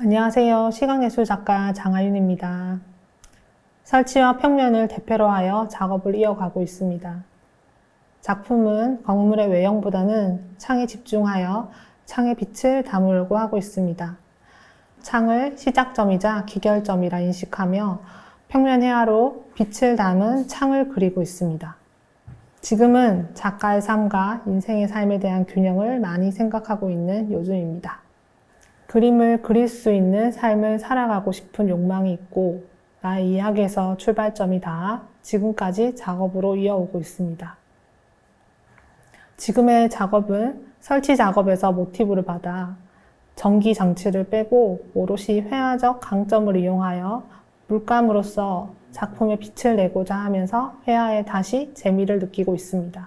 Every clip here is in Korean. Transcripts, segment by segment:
안녕하세요. 시각예술 작가 장하윤입니다. 설치와 평면을 대표로 하여 작업을 이어가고 있습니다. 작품은 건물의 외형보다는 창에 집중하여 창의 빛을 담으려고 하고 있습니다. 창을 시작점이자 기결점이라 인식하며 평면 회화로 빛을 담은 창을 그리고 있습니다. 지금은 작가의 삶과 인생의 삶에 대한 균형을 많이 생각하고 있는 요즘입니다. 그림을 그릴 수 있는 삶을 살아가고 싶은 욕망이 있고 나의 이야기에서 출발점이 닿아 지금까지 작업으로 이어오고 있습니다. 지금의 작업은 설치 작업에서 모티브를 받아 전기 장치를 빼고 오롯이 회화적 강점을 이용하여 물감으로써 작품에 빛을 내고자 하면서 회화에 다시 재미를 느끼고 있습니다.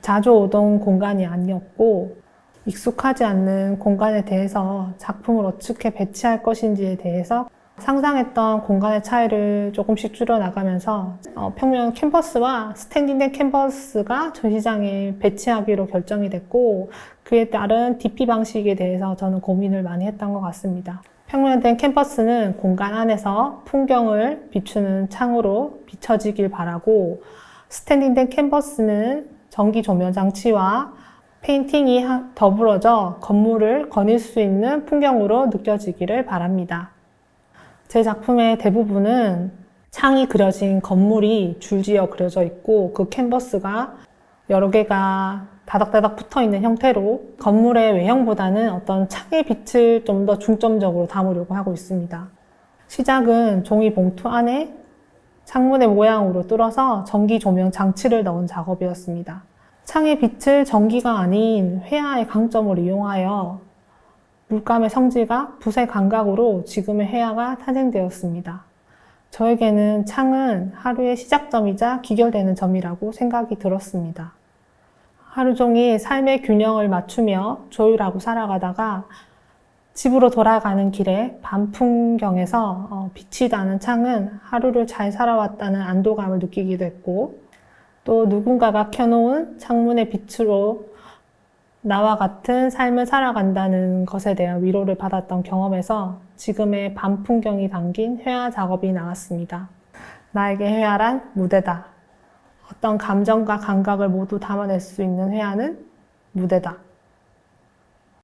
자주 오던 공간이 아니었고 익숙하지 않는 공간에 대해서 작품을 어떻게 배치할 것인지에 대해서 상상했던 공간의 차이를 조금씩 줄여나가면서 어, 평면 캔버스와 스탠딩된 캔버스가 전시장에 배치하기로 결정이 됐고 그에 따른 DP 방식에 대해서 저는 고민을 많이 했던 것 같습니다. 평면된 캔버스는 공간 안에서 풍경을 비추는 창으로 비춰지길 바라고 스탠딩된 캔버스는 전기 조명 장치와 페인팅이 하- 더불어져 건물을 거닐 수 있는 풍경으로 느껴지기를 바랍니다. 제 작품의 대부분은 창이 그려진 건물이 줄지어 그려져 있고 그 캔버스가 여러 개가 다닥다닥 붙어 있는 형태로 건물의 외형보다는 어떤 창의 빛을 좀 더 중점적으로 담으려고 하고 있습니다. 시작은 종이 봉투 안에 창문의 모양으로 뚫어서 전기 조명 장치를 넣은 작업이었습니다. 창의 빛을 전기가 아닌 회화의 강점을 이용하여 물감의 성질과 붓의 감각으로 지금의 회화가 탄생되었습니다. 저에게는 창은 하루의 시작점이자 기결되는 점이라고 생각이 들었습니다. 하루 종일 삶의 균형을 맞추며 조율하고 살아가다가 집으로 돌아가는 길에 밤 풍경에서 어, 빛이 나는 창은 하루를 잘 살아왔다는 안도감을 느끼기도 했고 또 누군가가 켜놓은 창문의 빛으로 나와 같은 삶을 살아간다는 것에 대한 위로를 받았던 경험에서 지금의 밤 풍경이 담긴 회화 작업이 나왔습니다. 나에게 회화란 무대다. 어떤 감정과 감각을 모두 담아낼 수 있는 회화는 무대다.